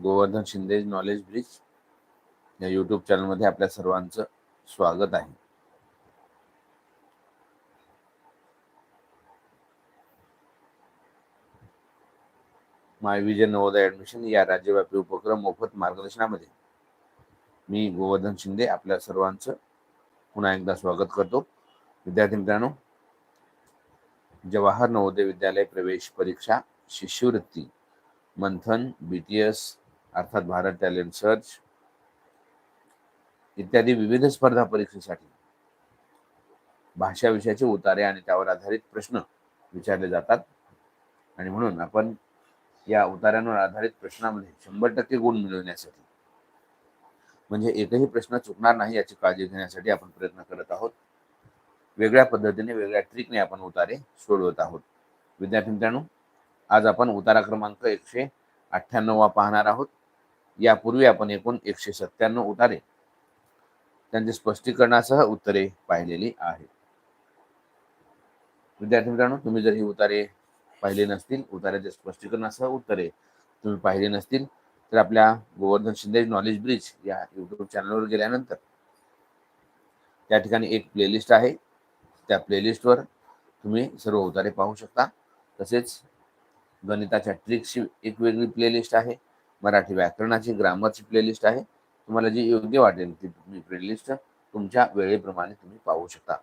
Govardhan Shinde knowledge bridge या YouTube चॅनलमध्ये आपल्या सर्वांचं स्वागत आहे. माय विजय नवोदय ॲडमिशन या राज्यव्यापी उपक्रम मोफत मार्गदर्शनामध्ये मी गोवर्धन शिंदे आपल्या सर्वांचं पुन्हा एकदा स्वागत करतो. विद्यार्थी मित्रांनो जवाहर नवोदय विद्यालय प्रवेश परीक्षा शिष्यवृत्ती मंथन बी टी एस अर्थात भारत टॅलेंट सर्च इत्यादी विविध स्पर्धा परीक्षेसाठी. भाषा विषयाचे उतारे आणि त्यावर आधारित प्रश्न विचारले जातात. आणि म्हणून आपण या उतार्यांवर आधारित प्रश्नामध्ये शंभर टक्के गुण मिळवण्यासाठी म्हणजे एकही प्रश्न चुकणार नाही याची काळजी घेण्यासाठी आपण प्रयत्न करत आहोत. वेगळ्या पद्धतीने वेगळ्या ट्रिकने आपण उतारे सोडवत आहोत. विद्यार्थी मित्रांनो आज आपण उतारा क्रमांक एकशे अठ्ठ्याण्णव पाहणार आहोत. यापूर्वी आपण एकूण एकशे सत्त्याण्णव उतारे. त्यांचे स्पष्टीकरणासह उत्तरे पाहिलेली आहेत. विद्यार्थी मित्रांनो तुम्ही जर ही उतारे पाहिले नसतील उतार्याचे स्पष्टीकरणासह उत्तरे तुम्ही पाहिले नसतील तर आपल्या गोवर्धन शिंदे नॉलेज ब्रिज या युट्यूब चॅनलवर गेल्यानंतर त्या ठिकाणी एक प्लेलिस्ट आहे. त्या प्लेलिस्टवर तुम्ही सर्व उतारे पाहू शकता. तसेच गणिताच्या ट्रिक्सची एक वेगळी प्लेलिस्ट आहे. मराठी व्याकरणाची ग्रामरची प्लेलिस्ट आहे. तुम्हाला जी योग्य वाटेल ती तुम्ही प्लेलिस्ट तुमच्या वेळेप्रमाणे तुम्ही पाहू शकता.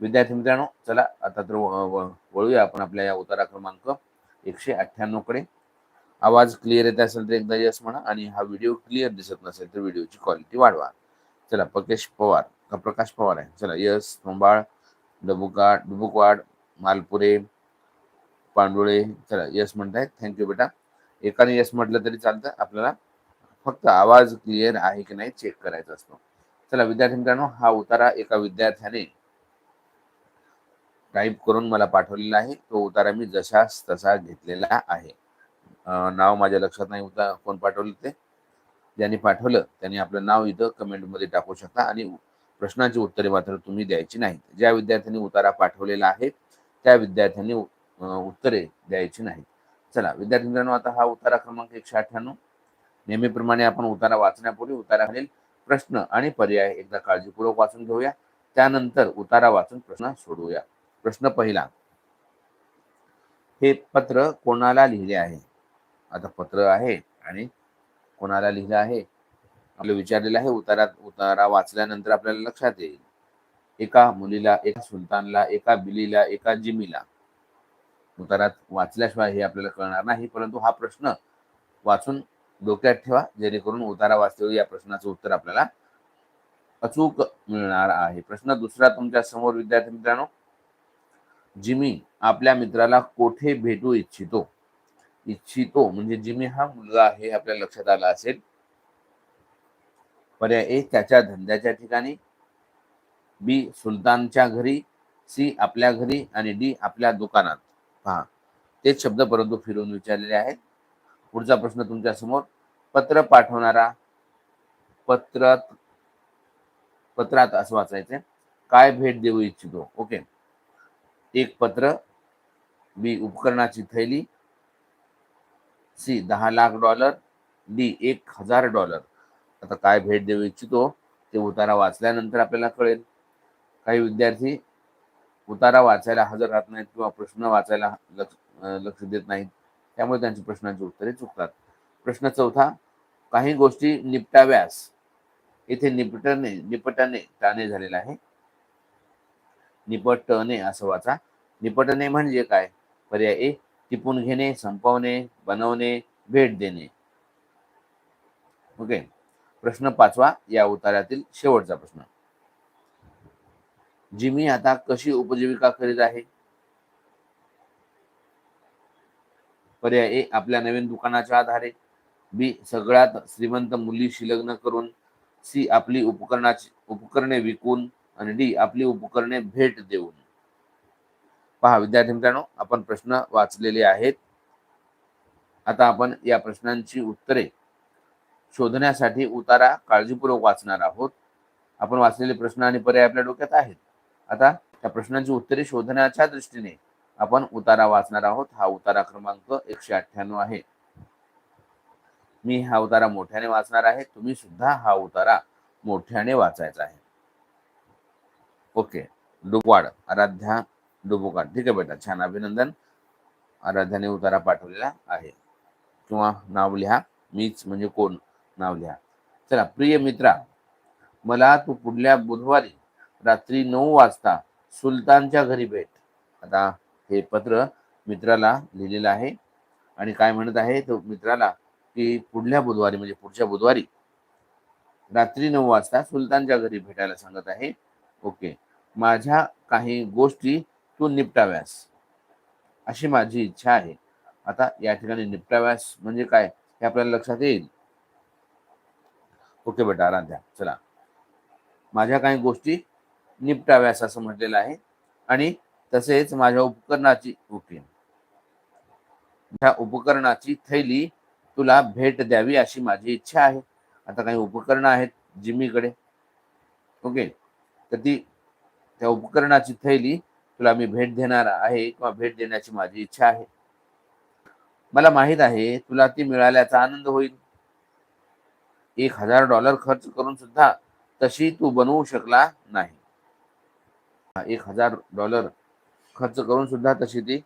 विद्यार्थी मित्रांनो चला आता तर वळूया आपण आपल्या या उतारा क्रमांक एकशे अठ्ठ्याण्णवकडे. आवाज क्लिअर येत असेल तर एकदा यस म्हणा आणि हा व्हिडिओ क्लिअर दिसत नसेल तर व्हिडिओची क्वालिटी वाढवा. चला पकेश पवार का प्रकाश पवार आहे? चला यस थोंबाळ डबुका डुबुकवाड मालपुरे पांडुळे चला यस म्हणतायत. थँक्यू बेटा. एकाने यस म्हटलं तरी चालतं. आपल्याला फक्त आवाज क्लिअर आहे की नाही चेक करायचा असतो. चला विद्यार्थी मित्रांनो हा उतारा एका विद्यार्थ्याने टाईप करून मला पाठवलेला आहे. तो उतारा मी जशास तसा घेतलेला आहे. नाव माझ्या लक्षात नाही होता. कोण पाठवलं ते? ज्यांनी पाठवलं त्यांनी आपलं नाव इथं कमेंटमध्ये टाकू शकता आणि प्रश्नाची उत्तरे मात्र तुम्ही द्यायची नाहीत. ज्या विद्यार्थ्यांनी उतारा पाठवलेला आहे त्या विद्यार्थ्यांनी उत्तरे द्यायची नाहीत. चला विद्यार्थी मित्रांनो आता हा उतारा क्रमांक एकशे अठ्ठ्याण्णव. नेहमीप्रमाणे आपण उतारा वाचण्यापूर्वी उताराखालील प्रश्न आणि पर्याय एकदा काळजीपूर्वक वाचून घेऊया. त्यानंतर उतारा वाचून प्रश्न सोडवूया. प्रश्न पहिला. हे पत्र कोणाला लिहिले आहे? आता पत्र आहे आणि कोणाला लिहिलं आहे? आपलं विचारलेलं आहे उतारा उतारा वाचल्यानंतर आपल्याला लक्षात येईल. एका मुलीला एका सुलतानला एका बिलीला एका जिमीला. उतारात वाचल्याशिवाय हे आपल्याला कळणार नाही परंतु हा प्रश्न वाचून डोक्यात ठेवा जेणेकरून उतारा वाचते या प्रश्नाचं उत्तर आपल्याला अचूक मिळणार आहे. प्रश्न दुसरा तुमच्यासमोर विद्यार्थी मित्रांनो. जिमी आपल्या मित्राला कोठे भेटू इच्छितो? इच्छितो म्हणजे जिमी हा मुलगा आहे आपल्या लक्षात आला असेल. पर्याय ए त्याच्या धंद्याच्या ठिकाणी. बी सुलतानच्या घरी. सी आपल्या घरी. आणि डी आपल्या दुकानात. पहा तेच शब्द परंतु फिरून विचारलेले आहेत. पुढचा प्रश्न तुमच्यासमोर. पत्र पाठवणारा पत्रात पत्रात असं वाचायचे काय भेट देऊ इच्छितो? ओके. एक पत्र बी उपकरणाची थैली सी दहा लाख डॉलर डी एक हजार डॉलर. आता काय भेट देऊ इच्छितो? ते उतारा वाचल्यानंतर आपल्याला कळेल. काही विद्यार्थी उतारा वाचायला हजर राहत नाहीत किंवा प्रश्न वाचायला लक्ष लक्ष देत नाहीत. त्यामुळे त्यांची प्रश्नांची उत्तरे चुकतात. प्रश्न चौथा काही गोष्टी निपटाव्यास. इथे निपटणे निपटणे टाणे झालेला आहे. निपटणे असं वाचा. निपटणे म्हणजे काय? पर्याय ए टिपून घेणे संपवणे बनवणे भेट देणे. ओके. प्रश्न पाचवा या उतारातील शेवटचा प्रश्न. जिमी आता कशी उपजीविका करीत आहे? पर्याय ए आपल्या नवीन दुकानाच्या आधारे. बी सगळ्यात श्रीमंत मुलीशी लग्न करून. सी आपली उपकरणाची उपकरणे विकून. आणि डी आपली उपकरणे भेट देऊन. पहा विद्यार्थी मित्रांनो आपण प्रश्न वाचलेले आहेत. आता आपण या प्रश्नांची उत्तरे शोधण्यासाठी उतारा काळजीपूर्वक वाचणार आहोत. आपण वाचलेले प्रश्न आणि पर्याय आपल्या डोक्यात आहेत. आता त्या प्रश्नांची उत्तरे शोधण्याच्या दृष्टीने आपण उतारा वाचणार आहोत. हा उतारा क्रमांक एकशे अठ्ठ्याण्णव आहे. मी हा उतारा मोठ्याने वाचणार आहे. तुम्ही सुद्धा हा उतारा मोठ्याने वाचायचा आहे. ओके. डुबवाड आराध्या डुबुकाड ठीक आहे बेटा. छान. अभिनंदन. आराध्याने उतारा पाठवलेला आहे. किंवा नाव लिहा. मीच म्हणजे कोण? नाव लिहा. चला. प्रिय मित्रा मला तू पुढल्या बुधवारी रात्री नऊ वाजता सुलतानच्या घरी भेट. आता हे पत्र मित्राला लिहिलेलं आहे. आणि काय म्हणत आहे तो मित्राला की पुढल्या बुधवारी म्हणजे पुढच्या बुधवारी रात्री नऊ वाजता सुलतानच्या घरी भेटायला सांगत आहे. ओके. माझ्या काही गोष्टी तू निपटाव्यास. अशी माझी इच्छा आहे. आता या ठिकाणी निपटाव्यास म्हणजे काय हे आपल्याला लक्षात येईल. ओके बेटा आराध्या चला. माझ्या काही गोष्टी निपटाव्यास असं म्हटलेलं आहे. आणि तसेच माझ्या उपकरणाची ओके ह्या उपकरणाची थैली तुला भेट द्यावी अशी माझी इच्छा आहे. आता काही उपकरणं आहेत जिमीकडे. ओके? तर ती त्या उपकरणाची थैली तुला मी भेट देणार आहे किंवा भेट देण्याची माझी इच्छा आहे. मला माहीत आहे तुला ती मिळाल्याचा आनंद होईल. एक हजार डॉलर खर्च करून सुद्धा तशी तू बनवू शकला नाही. एक हजार डॉलर खर्च करून सुद्धा तशी ती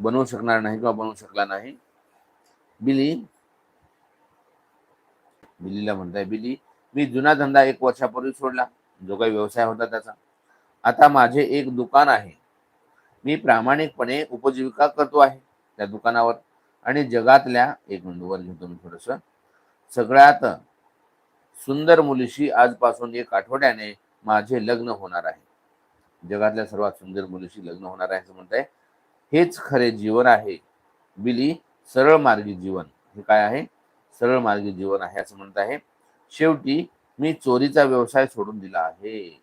बनवू शकणार नाही किंवा बनवू शकला नाही. बिली. बिलीला म्हणताय बिली. मी जुना धंदा एक वर्षापूर्वी सोडला. जो काही व्यवसाय होता त्याचा. आता माझे एक दुकान आहे. मी प्रामाणिकपणे उपजीविका करतो आहे त्या दुकानावर. आणि जगातल्या एक मिनिट वर घेतो मी थोडस. सगळ्यात सुंदर मुलीशी आजपासून एक आठवड्याने माझे लग्न होणार आहे. जगातल्या सर्वात सुंदर मुलीशी लग्न होणार आहे असं म्हणताय. हेच खरे जीवन आहे. बिली सरळ मार्गी जीवन. हे काय आहे? सरळ मार्गी जीवन आहे असं म्हणत आहे. शेवटी मी चोरीचा व्यवसाय सोडून दिला आहे.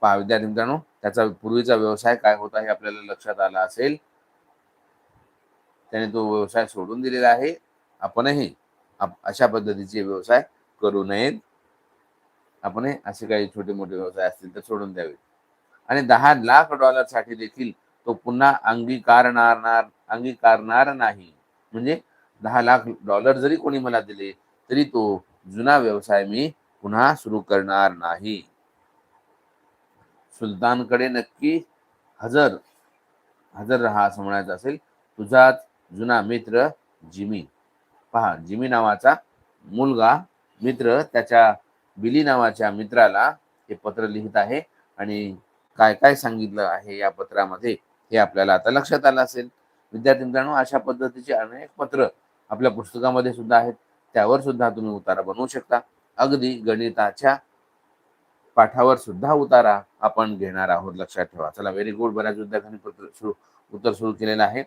पहा विद्यार्थी मित्रांनो त्याचा पूर्वीचा व्यवसाय काय होता हे आपल्याला लक्षात आला असेल. त्याने तो व्यवसाय सोडून दिलेला आहे. आपणही अशा पद्धतीचे व्यवसाय करू नयेत. आपण असे काही छोटे मोठे व्यवसाय असतील तर सोडून द्यावे. आणि दहा लाख डॉलरसाठी देखील तो पुन्हा अंगीकारणार अंगीकारणार नाही. म्हणजे दहा लाख डॉलर जरी कोणी मला दिले तरी तो जुना व्यवसाय मी पुन्हा सुरू करणार नाही. सुलतानकडे नक्की हजर हजर राहा असं म्हणायचं असेल. तुझाच जुना मित्र जिमी. पहा जिमी नावाचा मुलगा मित्र त्याच्या बिली नावाच्या मित्राला हे पत्र लिहित आहे आणि काय काय सांगितलं आहे या पत्रामध्ये हे आपल्याला आता लक्षात आलं असेल. विद्यार्थी मित्रांनो अशा पद्धतीचे अनेक पत्र आपल्या पुस्तकामध्ये सुद्धा आहेत. त्यावर सुद्धा तुम्ही उतारा बनवू शकता. अगदी गणिताच्या पाठावर सुद्धा उतारा आपण घेणार आहोत. लक्षात ठेवा. चला व्हेरी गुड बऱ्याच विद्यार्थ्यांनी पत्र सुरू उत्तर सुरू केलेलं आहे.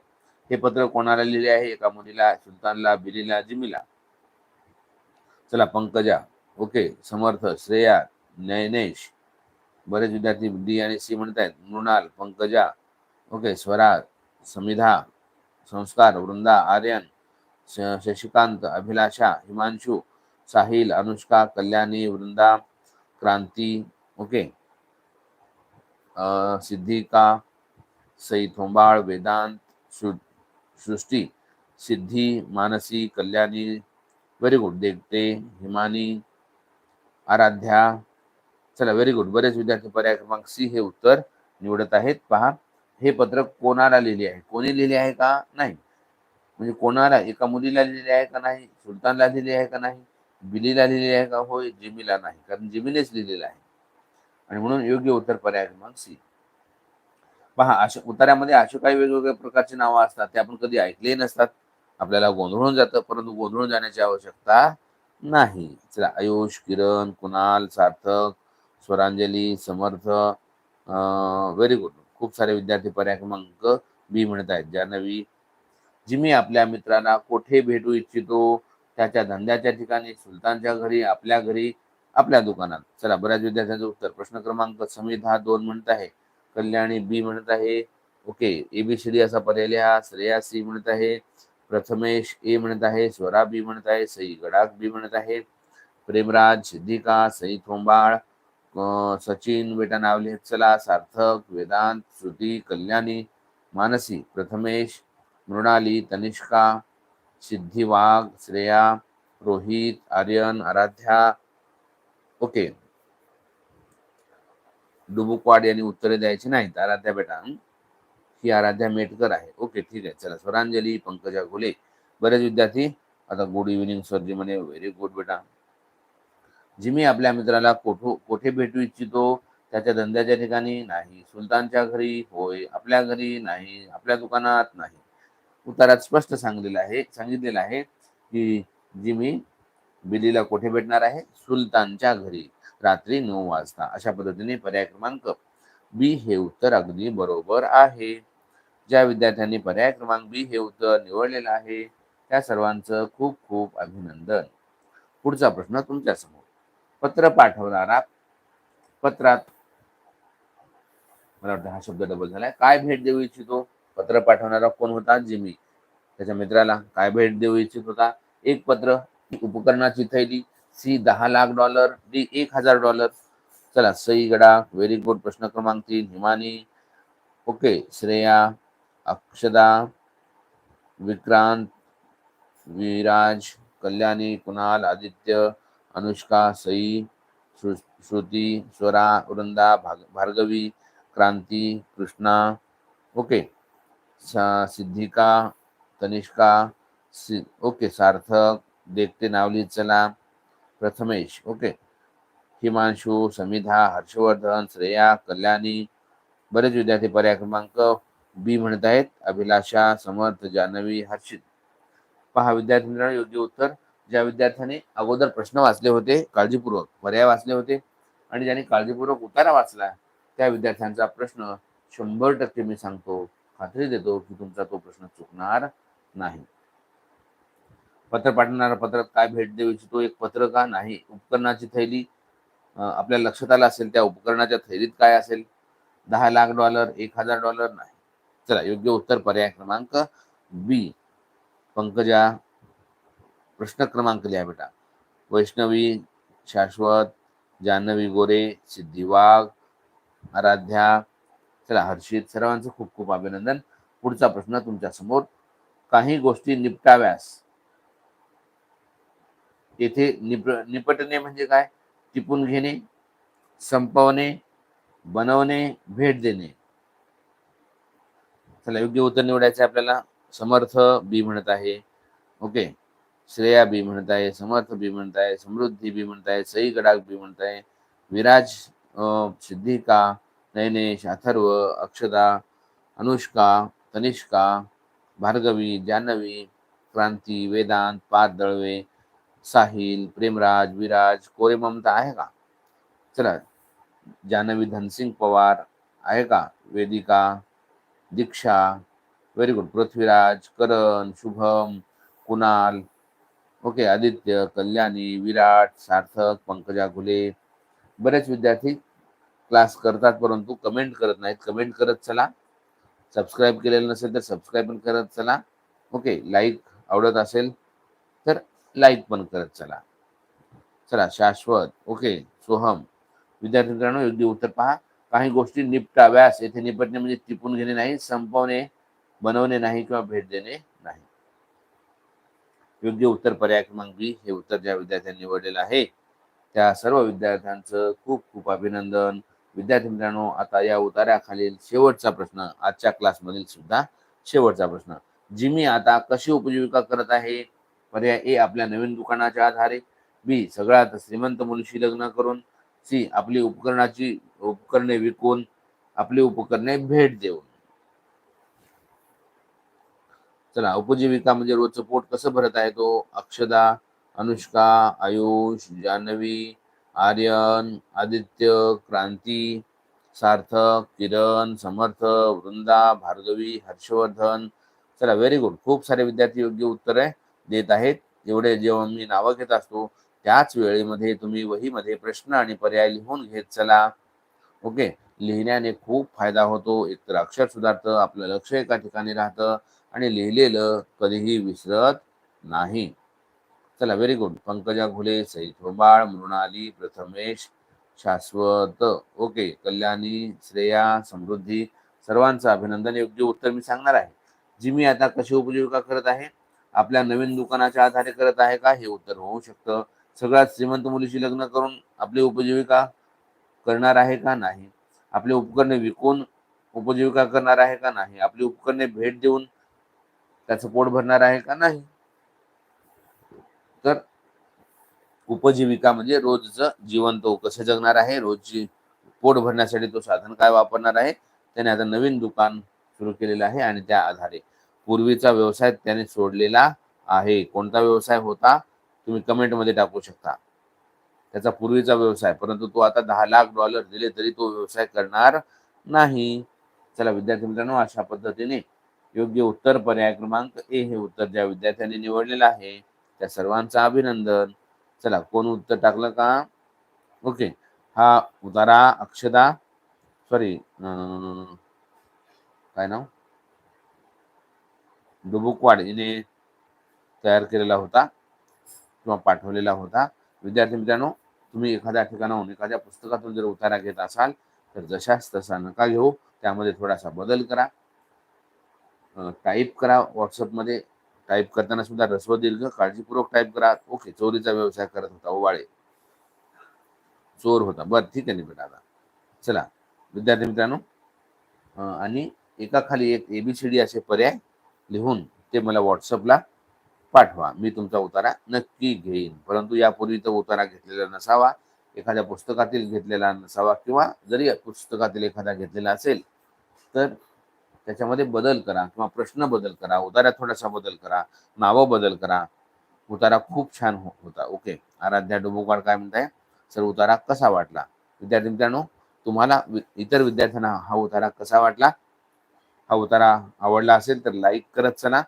हे पत्र कोणाला लिहिले आहे? एका मुलीला सुलतानला बिलीला जिमीला. चला पंकजा. ओके समर्थ श्रेया नयनेश बरेच विद्यार्थी डी आणि सी म्हणत आहेत Mrinal Pankaja. Okay Swara Samidha. Sanskar Vrunda Aryan. Shashikant Abhilasha Himanshu Sahil Anushka Kalyani Vrunda Kranti. Okay. Siddhika Sai Thombal Vedant Srushti Siddhi Mansi Kalyani. Very good देखते हिमानी आराध्या. चला व्हेरी गुड बरेच विद्यार्थी पर्याय क्रमांक सी हे उत्तर निवडत आहेत. पहा हे पत्र कोणाला लिहिले आहे? कोणी लिहिले आहे का? नाही. म्हणजे कोणाला? एका मुलीला लिहिले आहे का नाही? सुलतानला लिहिले आहे का नाही? बिलीला लिहिले आहे का? होय जिमीला नाही. कारण जिमीनेच लिहिलेलं आहे. आणि म्हणून योग्य उत्तर पर्याय क्रमांक सी. पहा अशा उतार्यामध्ये असे काही वेगवेगळ्या प्रकारची नावं असतात ते आपण कधी ऐकले नसतात. आपल्याला गोंधळून जातं परंतु गोंधळून जाण्याची आवश्यकता नाही. चला आयुष किरण कुणाल सार्थक स्वरांजली समर्थ व्हेरी गुड खूप सारे विद्यार्थी पर्याय क्रमांक बी म्हणत आहेत. जान्हवी जिमी आपल्या मित्राला कोठे भेटू इच्छितो? त्याच्या धंद्याच्या ठिकाणी सुलतानच्या घरी आपल्या घरी आपल्या दुकानात. चला बऱ्याच विद्यार्थ्यांचं उत्तर. प्रश्न क्रमांक समित हा दोन म्हणत आहे. कल्याणी बी म्हणत आहे. ओके एबीसीडी असा पर्याय लिहा. श्रेया सी म्हणत आहे. प्रथमेश ए म्हणत आहे स्वरा बी म्हणत आहे सई गडाख बी म्हणत आहे प्रेमराज सिद्धिका सई थोंबाळ सचिन बेटा नाव लिहित चला सार्थक वेदांत श्रुती कल्याणी मानसी प्रथमेश मृणाली तनिष्का सिद्धी वाघ श्रेया रोहित आर्यन आराध्या ओके. डुबुकवाड यांनी उत्तरे द्यायची नाहीत आराध्या बेटा ही आराध्या मेटकर आहे. ओके ठीक आहे. चला स्वरांजली पंकजा घोले. बरेच विद्यार्थी आता गुड इव्हिनिंग सर जी म्हणे व्हेरी गुड बेटा. जिमी आपल्या मित्राला कोठो कोठे भेटू इच्छितो? त्याच्या धंद्याच्या ठिकाणी नाही. सुलतानच्या घरी होय. आपल्या घरी नाही. आपल्या दुकानात नाही. उत्तरात स्पष्ट सांगलेलं आहे सांगितलेलं आहे की जिमी बिलीला कोठे भेटणार आहे? सुलतानच्या घरी. रात्री नऊ वाजता. अशा पद्धतीने पर्याय क्रमांक बी हे उत्तर अगदी बरोबर आहे. ज्या विद्यार्थ्यांनी पर्याय क्रमांक बी हे उत्तर निवडलेलं आहे त्या सर्वांचं खूप खूप अभिनंदन. पुढचा प्रश्न तुमच्यासमोर पत्र पाठवणारा पत्रात मला वाटतं हा शब्द डबल झालाय. काय भेट देऊ इच्छितो? पत्र पाठवणारा कोण होता? जिमी. त्याच्या मित्राला काय भेट देऊ इच्छित होता? एक पत्र उपकरणाची थैली सी दहा लाख डॉलर डी एक हजार डॉलर. चला सई गडा व्हेरी गुड प्रश्न क्रमांक तीन हिमानी. ओके श्रेया. अक्षदा विक्रांत विराज कल्याणी कुणाल आदित्य अनुष्का सई श्रु श्रुती स्वरा वृंदा भाग भार्गवी क्रांती कृष्णा ओके. सा सिद्धिका तनिष्का सि ओके सार्थक देखते नावली चला प्रथमेश ओके. हिमांशू समिधा हर्षवर्धन श्रेया कल्याणी बरेच विद्यार्थी पर्याय क्रमांक बी म्हणत आहेत. अभिलाषा समर्थ जानवी हर्षित. पहा विद्यार्थी मित्रांनो योग्य उत्तर. ज्या विद्यार्थ्याने अगोदर प्रश्न वाचले होते काळजीपूर्वक पर्याय वाचले होते आणि ज्यांनी काळजीपूर्वक उतारा वाचला त्या विद्यार्थ्यांचा प्रश्न शंभर टक्के मी सांगतो खात्री देतो की तुमचा तो प्रश्न चुकणार नाही. पत्र पाठवणारा पत्रात काय भेट देऊ इच्छितो एक पत्र का नाही? उपकरणाची थैली आपल्या लक्षात आलं असेल त्या उपकरणाच्या थैलीत काय असेल? दहा लाख डॉलर एक हजार डॉलर नाही. चला योग्य उत्तर पर्याय क्रमांक बी पंकजा. प्रश्न क्रमांक लिहा बेटा. वैष्णवी शाश्वत जान्हवी गोरे सिद्धी वाघ आराध्या. चला हर्षित. सर्वांचं खूप खूप अभिनंदन. पुढचा प्रश्न तुमच्यासमोर. काही गोष्टी निपटाव्यास. येथे निप निपटणे म्हणजे काय? टिपून घेणे संपवणे बनवणे भेट देणे. चला योग्य उत्तर निवडायचं आपल्याला. समर्थ बी म्हणत आहे. ओके. श्रेया बी म्हणत आहे समर्थ बी म्हणत आहे समृद्धी बी म्हणत आहे सई गडाख बी म्हणत आहे विराज अं, सिद्धिका नयनेश अथर्व अक्षदा अनुष्का तनिष्का भार्गवी जान्हवी क्रांती वेदांत पाच दळवे साहिल प्रेमराज विराज कोरे ममता आहे का? चला. जान्हवी धनसिंग पवार आहे का? Vedika Diksha very good Prithviraj Karan Shubham Kunal okay Aditya Kalyani Virat Sarthak Pankaja Ghule. बरेच विद्यार्थी क्लास करतात परंतु कमेंट करत नाहीत. कमेंट करत चला. सबस्क्राईब केलेलं नसेल तर सबस्क्राईब पण करत चला. ओके लाईक आवडत असेल तर लाईक पण करत चला. चला शाश्वत. ओके सोहम. विद्यार्थी मित्रांनो योग्य उत्तर पहा. काही गोष्टी निपटाव्यास येथे निपटणे म्हणजे टिपून घेणे नाही संपवणे बनवणे नाही किंवा भेट देणे नाही. योग्य उत्तर पर्याय क्रमांक बी हे उत्तर ज्या विद्यार्थ्यांनी निवडलेलं आहे त्या सर्व विद्यार्थ्यांचं खूप खूप अभिनंदन. विद्यार्थी मित्रांनो आता या उतार्याखालील शेवटचा प्रश्न आजच्या क्लासमधील सुद्धा शेवटचा प्रश्न. जिमी आता कशी उपजीविका करत आहे? पर्याय ए आपल्या नवीन दुकानाच्या आधारे. बी सगळ्यात श्रीमंत मुलीशी लग्न करून. सी आपली उपकरणाची उपकरणे विकून आपली उपकरणे भेट देऊन. चला उपजीविका म्हणजे रोजचं पोट कसं भरत आहे? तो अक्षदा अनुष्का आयुष जान्हवी आर्यन आदित्य क्रांती सार्थक किरण समर्थ वृंदा भार्गवी हर्षवर्धन. चला व्हेरी गुड खूप सारे विद्यार्थी योग्य उत्तरे देत आहेत. एवढे जेव्हा मी नावं घेत असतो त्याच वेळेमध्ये तुम्ही वहीमध्ये प्रश्न आणि पर्याय लिहून घेत चला. ओके. लिहिण्याने खूप फायदा होतो. एकतर अक्षर सुधारतं आपलं लक्ष एका ठिकाणी राहतं आणि लिहिलेलं कधीही विसरत नाही. चला very good Pankaja Ghule Sai Thobal Mrunali Prathamesh Shashwat. Okay. Kalyani Shreya समृद्धी सर्वांचं अभिनंदन. योग्य उत्तर मी सांगणार आहे. जी मी आता कशी उपजीविका करत आहे? आपल्या नवीन दुकानाच्या आधारे करत आहे का? हे उत्तर होऊ शकतं. सगळ्यात श्रीमंत मुलीशी लग्न करून आपली उपजीविका करणार आहे का नाही? आपली उपकरणे विकून उपजीविका करणार आहे का नाही? आपली उपकरणे भेट देऊन त्याचं पोट भरणार आहे का नाही? तर उपजीविका म्हणजे रोजचं जीवन तो कसं जगणार आहे? रोजची पोट भरण्यासाठी तो साधन काय वापरणार आहे? त्याने आता नवीन दुकान सुरू केलेलं आहे आणि त्या आधारे पूर्वीचा व्यवसाय त्याने सोडलेला आहे. कोणता व्यवसाय होता? तुम्ही कमेंटमध्ये टाकू शकता. त्याचा पूर्वीचा व्यवसाय. परंतु तो आता दहा लाख डॉलर दिले तरी तो व्यवसाय करणार नाही. चला विद्यार्थी मित्रांनो अशा पद्धतीने योग्य उत्तर पर्याय क्रमांक ए हे उत्तर ज्या विद्यार्थ्यांनी निवडलेलं आहे त्या सर्वांचं अभिनंदन. चला कोण उत्तर टाकलं का? ओके हा उतारा अक्षदा. सॉरी काय नाव? डुबुकवाड हिने तयार केलेला होता किंवा पाठवलेला होता. विद्यार्थी मित्रांनो तुम्ही एखाद्या ठिकाणाहून एखाद्या पुस्तकातून जर उतारा घेत असाल तर जशाच तसा नका घेऊ. त्यामध्ये थोडासा बदल करा. टाईप करा व्हॉट्सअपमध्ये टाईप करताना सुद्धा रस्व दीर्घ काळजीपूर्वक टाईप करा. ओके चोरीचा व्यवसाय करत होता ओवाळे. चोर होता. बरं ठीक आहे बेटा आता. चला विद्यार्थी मित्रांनो आणि एका खाली एक एबीसीडी असे पर्याय लिहून ते मला व्हॉट्सअपला पाठवा. मी तुमचा उतारा नक्की घेईन. परंतु यापूर्वी तो उतारा घेतलेला नसावा एखाद्या पुस्तकातील घेतलेला नसावा किंवा जरी पुस्तकातील एखादा घेतलेला असेल तर त्याच्यामध्ये बदल करा किंवा प्रश्न बदल करा उतारा थोडासा बदल करा नावं बदल करा. उतारा खूप छान हो- होता. ओके. आराध्या डुबुकवाड काय म्हणताय? सर उतारा कसा वाटला? विद्यार्थी मित्रांनो तुम्हाला इतर विद्यार्थ्यांना हा उतारा कसा वाटला? हा उतारा आवडला असेल तर लाईक करत चला.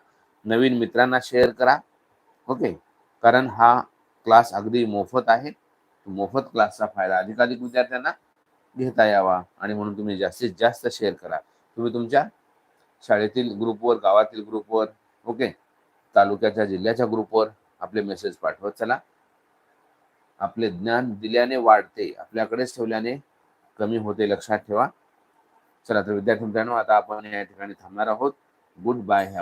नवीन मित्रांना शेअर करा. ओके कारण हा क्लास अगदी मोफत आहे. मोफत क्लासचा फायदा अधिकाधिक विद्यार्थ्यांना घेता यावा आणि म्हणून तुम्ही जास्तीत जास्त शेअर करा. तुम्ही तुमच्या शाळेतील ग्रुपवर गावातील ग्रुपवर ओके तालुक्याच्या जिल्ह्याच्या ग्रुपवर आपले मेसेज पाठवत चला. आपले ज्ञान दिल्याने वाढते. आपल्याकडेच ठेवल्याने कमी होते. लक्षात ठेवा. चला तर विद्यार्थी मित्रांनो आता आपण या ठिकाणी थांबणार आहोत. Good bye have